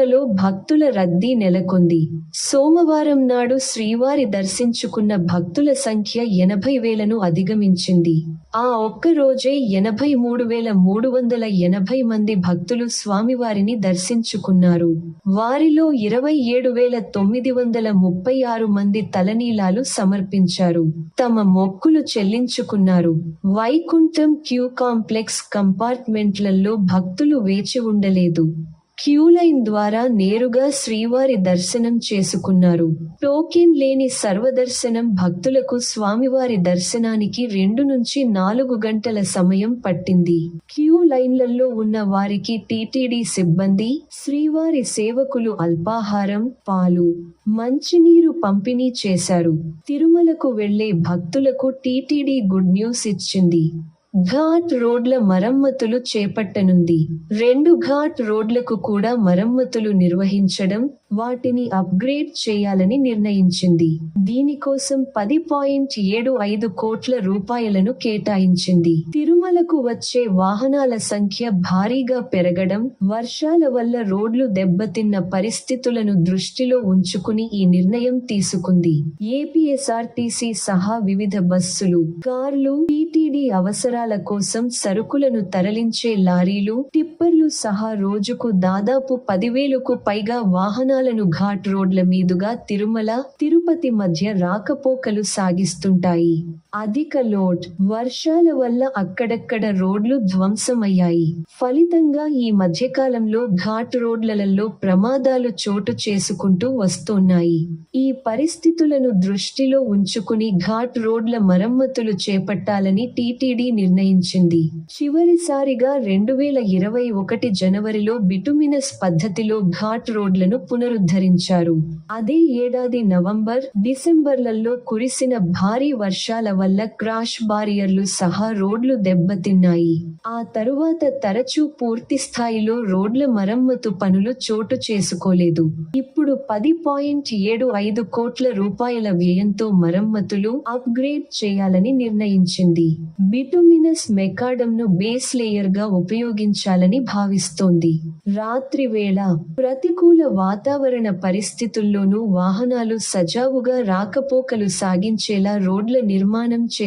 లో భక్తుల రద్దీ నెలకొంది. సోమవారం నాడు శ్రీవారి దర్శించుకున్న భక్తుల సంఖ్య ఎనభై వేలను అధిగమించింది. ఆ ఒక్క రోజే ఎనభై మూడు వేల మూడు వందల ఎనభై మంది భక్తులు స్వామివారిని దర్శించుకున్నారు. వారిలో ఇరవై ఏడు వేల తొమ్మిది వందల ముప్పై ఆరు మంది తలనీలాలు సమర్పించారు. తమ మొక్కులు చెల్లించుకున్నారు. వైకుంఠం క్యూ కాంప్లెక్స్ కంపార్ట్మెంట్లలో భక్తులు వేచి ఉండలేదు. క్యూ లైన్ ద్వారా నేరుగా శ్రీవారి దర్శనం చేసుకున్నారు. టోకెన్ లేని సర్వదర్శనం భక్తులకు స్వామివారి దర్శనానికి రెండు నుంచి నాలుగు గంటల సమయం పట్టింది. క్యూ లైన్లలో ఉన్న వారికి టీటీడీ సిబ్బంది శ్రీవారి సేవకులు అల్పాహారం పాలు మంచినీరు పంపిణీ చేశారు. తిరుమలకు వెళ్ళే భక్తులకు టీటీడీ గుడ్ న్యూస్ ఇచ్చింది. ఘాట్ రోడ్ల మరమ్మతులు చేపట్టనుంది. రెండు ఘాట్ రోడ్లకు కూడా మరమ్మతులు నిర్వహించడం వాటిని అప్గ్రేడ్ చేయాలని నిర్ణయించింది. దీనికోసం పది పాయింట్ ఏడు ఐదు కోట్ల రూపాయలను కేటాయించింది. తిరుమలకు వచ్చే వాహనాల సంఖ్య భారీగా పెరగడం వర్షాల వల్ల రోడ్లు దెబ్బతిన్న పరిస్థితులను దృష్టిలో ఉంచుకుని ఈ నిర్ణయం తీసుకుంది. ఏపీఎస్ఆర్టీసీ సహా వివిధ బస్సులు కార్లు టీటీడీ అవసరాలు కోసం సరుకులను తరలించే లారీలు టిప్పర్లు సహా రోజుకు దాదాపు పదివేలకు పైగా వాహనాలను ఘాట్ రోడ్ల మీదుగా తిరుమల తిరుపతి మధ్య రాకపోకలు సాగిస్తుంటాయి. అధిక లోడ్ వర్షాల వల్ల అక్కడక్కడ రోడ్లు ధ్వంసమయ్యాయి. ఫలితంగా ఈ మధ్యకాలంలో ఘాట్ రోడ్లలో ప్రమాదాలు చోటు చేసుకుంటూ వస్తున్నాయి. ఈ పరిస్థితులను దృష్టిలో ఉంచుకుని ఘాట్ రోడ్ల మరమ్మతులు చేపట్టాలని టీటీడీ నిర్ణయించింది. చివరిసారిగా రెండు వేల ఇరవై ఒకటి జనవరిలో బిటుమినస్ పద్ధతిలో ఘాట్ రోడ్లను పునరుద్ధరించారు. అదే ఏడాది నవంబర్ డిసెంబర్లలో కురిసిన భారీ వర్షాల వల్ల క్రాష్ బారియర్లు సహా రోడ్లు దెబ్బతిన్నాయి. ఆ తరువాత తరచూ పూర్తి స్థాయిలో రోడ్ల మరమ్మతు పనులు చోటు చేసుకోలేదు. ఇప్పుడు పది పాయింట్ ఏడు ఐదు కోట్ల రూపాయల వ్యయంతో మరమ్మతులు అప్గ్రేడ్ చేయాలని నిర్ణయించింది. బిటుమి మెకాడమ్ను బేస్ లేయర్గా ఉపయోగించాలని భావిస్తోంది. రాత్రి వేళ ప్రతికూల వాతావరణ పరిస్థితుల్లోనూ వాహనాలు సజావుగా రాకపోకలు సాగించేలా రోడ్ల నిర్మాణం చే